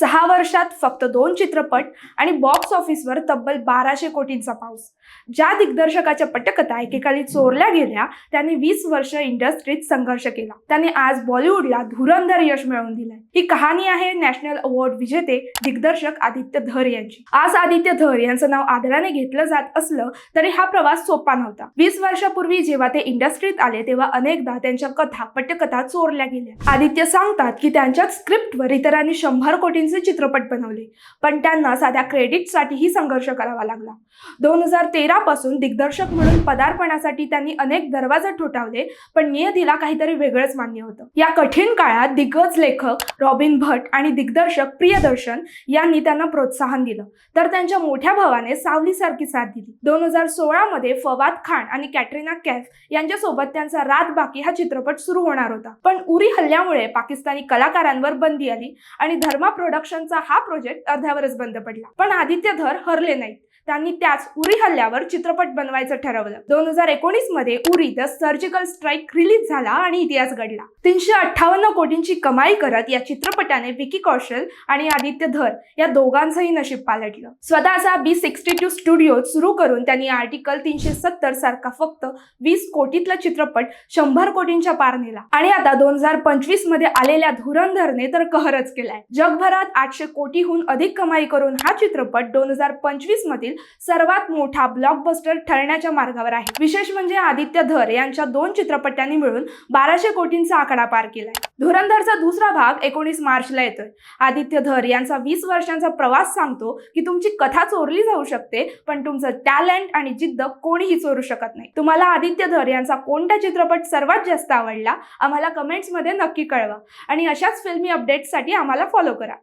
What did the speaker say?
सहा वर्षात फक्त दोन चित्रपट आणि बॉक्स ऑफिसवर तब्बल बाराशे कोटींचा पाऊस. ज्या दिग्दर्शकाच्या पटकथा एकेकाळी चोरल्या गेल्या त्यांनी वीस वर्ष इंडस्ट्रीत संघर्ष केला. त्यांनी आज बॉलिवूडला धुरंधर यश मिळवून दिलंय. ही कहाणी आहे नॅशनल अवॉर्ड विजेते दिग्दर्शक आदित्य धर यांची. आज आदित्य धर यांचं नाव आदराने घेतलं जात असलं तरी हा प्रवास सोपा नव्हता. वीस वर्षापूर्वी जेव्हा ते इंडस्ट्रीत आले तेव्हा अनेकदा त्यांच्या कथा पटकथा चोरल्या गेल्या. आदित्य सांगतात की त्यांच्या स्क्रिप्टवर इतरांनी शंभर कोटी कोटींचे चित्रपट बनवले. पण त्यांना साध्या क्रेडिटसाठीही संघर्ष करावा लागला. दोन हजार तेरा पासून दिग्दर्शक म्हणून पदार्पणासाठी त्यांनी अनेक दरवाजे ठोठावले पण नियतीला काहीतरी वेगळंच मान्य होतं. या कठीण काळात दिग्गज लेखक रॉबिन भट आणि दिग्दर्शक प्रियदर्शन यांनी त्यांना प्रोत्साहन दिलं. तर त्यांच्या मोठ्या भावाने सावलीसारखी साथ दिली. दोन हजार सोळामध्ये फवाद खान आणि कॅटरीना कॅफ यांच्यासोबत त्यांचा रात बाकी हा चित्रपट सुरू होणार होता. पण उरी हल्ल्यामुळे पाकिस्तानी कलाकारांवर बंदी आली आणि धर्मा प्रोडक्शनचा हा प्रोजेक्ट अर्ध्यावरच बंद पडला. पण आदित्य धर हरले नाहीत. त्यांनी त्याच उरी हल्ल्यावर चित्रपट बनवायचं ठरवलं. दोन हजार एकोणीसमध्ये Uri the surgical strike release झाला आणि इतिहास घडला. तीनशे अठ्ठावन्न कोटींची कमाई करत या चित्रपटाने विकी कौशल आणि आदित्य धर या दोघांचंही नशीब पालटलं. स्वतःचा बी सिक्स्टी टू स्टुडिओ सुरू करून त्यांनी आर्टिकल तीनशे सत्तर सारखा फक्त वीस कोटीतला चित्रपट शंभर कोटींच्या पार नेला. आणि आता दोन हजार पंचवीसमध्ये आलेल्या धुरंधरने तर कहरच केलाय. जगभरात आठशे कोटीहून अधिक कमाई करून हा चित्रपट दोन हजार पंचवीस मधील सर्वात मोठा ब्लॉकबस्टर ठरण्याच्या मार्गावर आहे. विशेष म्हणजे आदित्य धर यांच्या दोन चित्रपटांनी मिळून बाराशे कोटींचा आकडा पार केलाय. धुरंधरचा दुसरा भाग एकोणीस मार्चला येतोय. आदित्य धर यांचा वीस वर्षांचा प्रवास सांगतो की तुमची कथा चोरली जाऊ शकते पण तुमचं टॅलेंट आणि जिद्द कोणीही चोरू शकत नाही. तुम्हाला आदित्य धर यांचा कोणता चित्रपट सर्वात जास्त आवडला आम्हाला कमेंट्समध्ये नक्की कळवा. आणि अशाच फिल्मी अपडेट्ससाठी आम्हाला फॉलो करा.